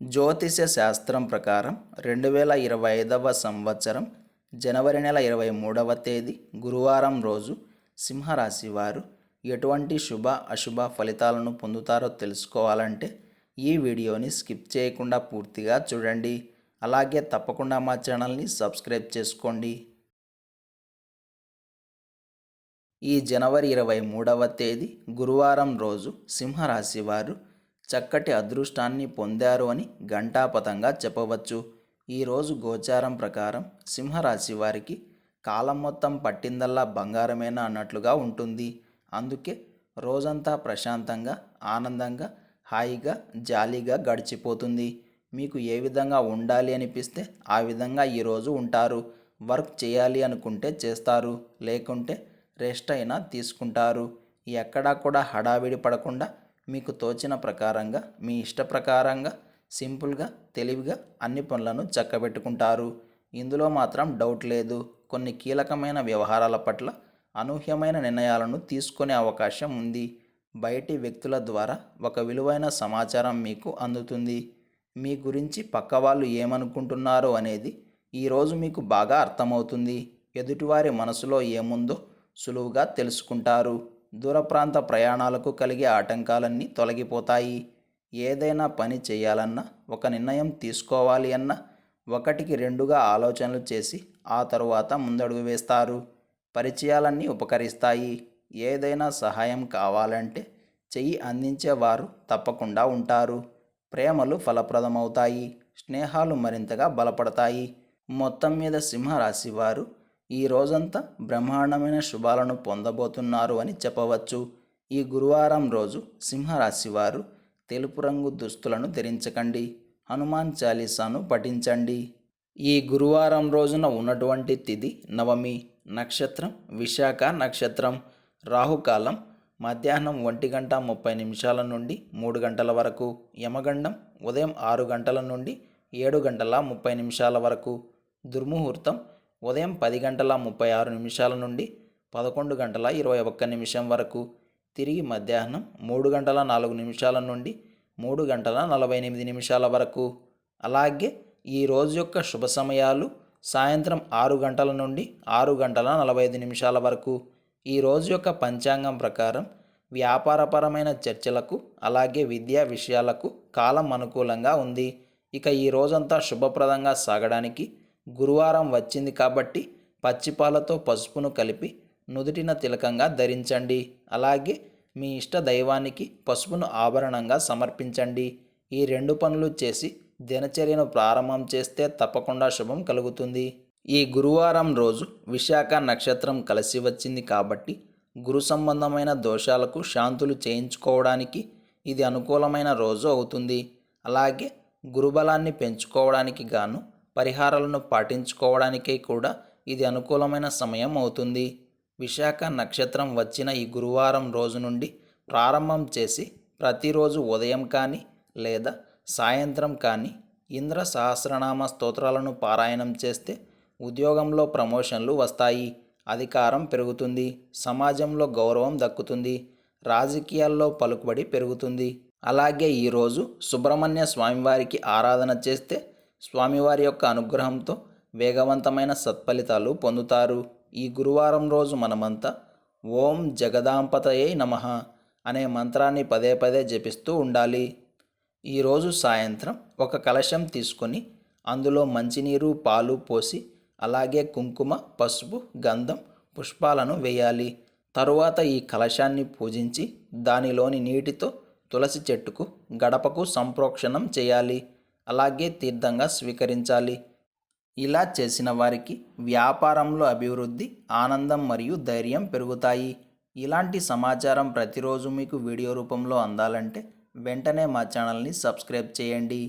జ్యోతిష శాస్త్రం ప్రకారం రెండు వేల ఇరవై ఐదవ సంవత్సరం జనవరి నెల ఇరవై మూడవ తేదీ గురువారం రోజు సింహరాశి వారు ఎటువంటి శుభ అశుభ ఫలితాలను పొందుతారో తెలుసుకోవాలంటే ఈ వీడియోని స్కిప్ చేయకుండా పూర్తిగా చూడండి. అలాగే తప్పకుండా మా ఛానల్ని సబ్స్క్రైబ్ చేసుకోండి. ఈ జనవరి ఇరవై మూడవ తేదీ గురువారం రోజు సింహరాశి వారు చక్కటి అదృష్టాన్ని పొందారు అని ఘంటాపథంగా చెప్పవచ్చు. ఈరోజు గోచారం ప్రకారం సింహరాశి వారికి కాలం మొత్తం పట్టిందల్లా బంగారమేనా అన్నట్లుగా ఉంటుంది. అందుకే రోజంతా ప్రశాంతంగా ఆనందంగా హాయిగా జాలీగా గడిచిపోతుంది. మీకు ఏ విధంగా ఉండాలి అనిపిస్తే ఆ విధంగా ఈరోజు ఉంటారు. వర్క్ చేయాలి అనుకుంటే చేస్తారు. లేకుంటే రెస్ట్ అయినా తీసుకుంటారు. ఎక్కడా కూడా హడావిడి పడకుండా మీకు తోచిన ప్రకారంగా మీ ఇష్ట ప్రకారంగా సింపుల్గా తెలివిగా అన్ని పనులను చక్కబెట్టుకుంటారు. ఇందులో మాత్రం డౌట్ లేదు. కొన్ని కీలకమైన వ్యవహారాల పట్ల అనూహ్యమైన నిర్ణయాలను తీసుకునే అవకాశం ఉంది. బయటి వ్యక్తుల ద్వారా ఒక విలువైన సమాచారం మీకు అందుతుంది. మీ గురించి పక్క వాళ్ళు ఏమనుకుంటున్నారో అనేది ఈరోజు మీకు బాగా అర్థమవుతుంది. ఎదుటివారి మనసులో ఏముందో సులువుగా తెలుసుకుంటారు. దూర ప్రాంత ప్రయాణాలకు కలిగే ఆటంకాలన్నీ తొలగిపోతాయి. ఏదైనా పని చేయాలన్నా ఒక నిర్ణయం తీసుకోవాలి అన్నా ఒకటికి రెండుగా ఆలోచనలు చేసి ఆ తరువాత ముందడుగు వేస్తారు. పరిచయాలన్నీ ఉపకరిస్తాయి. ఏదైనా సహాయం కావాలంటే చెయ్యి అందించేవారు తప్పకుండా ఉంటారు. ప్రేమలు ఫలప్రదమవుతాయి. స్నేహాలు మరింతగా బలపడతాయి. మొత్తం మీద సింహరాశి వారు ఈ రోజంతా బ్రహ్మాండమైన శుభాలను పొందబోతున్నారు అని చెప్పవచ్చు. ఈ గురువారం రోజు సింహరాశి వారు తెలుపు రంగు దుస్తులను ధరించకండి. హనుమాన్ చాలీసాను పఠించండి. ఈ గురువారం రోజున ఉన్నటువంటి తిథి నవమి నక్షత్రం విశాఖ నక్షత్రం రాహుకాలం మధ్యాహ్నం ఒంటి గంట ముప్పై నిమిషాల నుండి మూడు గంటల వరకు యమగండం ఉదయం ఆరు గంటల నుండి ఏడు గంటల ముప్పై నిమిషాల వరకు దుర్ముహూర్తం ఉదయం పది గంటల ముప్పై ఆరు నిమిషాల నుండి పదకొండు గంటల ఇరవై ఒక్క నిమిషం వరకు తిరిగి మధ్యాహ్నం మూడు గంటల నాలుగు నిమిషాల నుండి మూడు గంటల నలభై ఎనిమిది నిమిషాల వరకు. అలాగే ఈ రోజు యొక్క శుభ సమయాలు సాయంత్రం ఆరు గంటల నుండి ఆరు గంటల నలభై ఐదు నిమిషాల వరకు. ఈ రోజు యొక్క పంచాంగం ప్రకారం వ్యాపారపరమైన చర్చలకు అలాగే విద్యా విషయాలకు కాలం అనుకూలంగా ఉంది. ఇక ఈ రోజంతా శుభప్రదంగా సాగడానికి గురువారం వచ్చింది కాబట్టి పచ్చిపాలతో పసుపును కలిపి నుదుటిన తిలకంగా ధరించండి. అలాగే మీ ఇష్ట దైవానికి పసుపును ఆభరణంగా సమర్పించండి. ఈ రెండు పనులు చేసి దినచర్యను ప్రారంభం చేస్తే తప్పకుండా శుభం కలుగుతుంది. ఈ గురువారం రోజు విశాఖ నక్షత్రం కలిసి వచ్చింది కాబట్టి గురు సంబంధమైన దోషాలకు శాంతులు చేయించుకోవడానికి ఇది అనుకూలమైన రోజు అవుతుంది. అలాగే గురుబలాన్ని పెంచుకోవడానికి గాను పరిహారాలను పాటించుకోవడానికే కూడా ఇది అనుకూలమైన సమయం అవుతుంది. విశాఖ నక్షత్రం వచ్చిన ఈ గురువారం రోజు నుండి ప్రారంభం చేసి ప్రతిరోజు ఉదయం కానీ లేదా సాయంత్రం కానీ ఇంద్ర సహస్రనామ స్తోత్రాలను పారాయణం చేస్తే ఉద్యోగంలో ప్రమోషన్లు వస్తాయి. అధికారం పెరుగుతుంది. సమాజంలో గౌరవం దక్కుతుంది. రాజకీయాల్లో పలుకుబడి పెరుగుతుంది. అలాగే ఈరోజు సుబ్రహ్మణ్య స్వామివారికి ఆరాధన చేస్తే స్వామివారి యొక్క అనుగ్రహంతో వేగవంతమైన సత్ఫలితాలు పొందుతారు. ఈ గురువారం రోజు మనమంతా ఓం జగదాంపతయే నమ అనే మంత్రాన్ని పదే పదే జపిస్తూ ఉండాలి. ఈరోజు సాయంత్రం ఒక కలశం తీసుకొని అందులో మంచినీరు పాలు పోసి అలాగే కుంకుమ పసుపు గంధం పుష్పాలను వేయాలి. తరువాత ఈ కలశాన్ని పూజించి దానిలోని నీటితో తులసి చెట్టుకు గడపకు సంప్రోక్షణం చేయాలి. అలాగే తీర్థంగా స్వీకరించాలి. ఇలా చేసిన వారికి వ్యాపారంలో అభివృద్ధి ఆనందం మరియు ధైర్యం పెరుగుతాయి. ఇలాంటి సమాచారం ప్రతిరోజు మీకు వీడియో రూపంలో అందాలంటే వెంటనే మా ఛానల్ని సబ్స్క్రైబ్ చేయండి.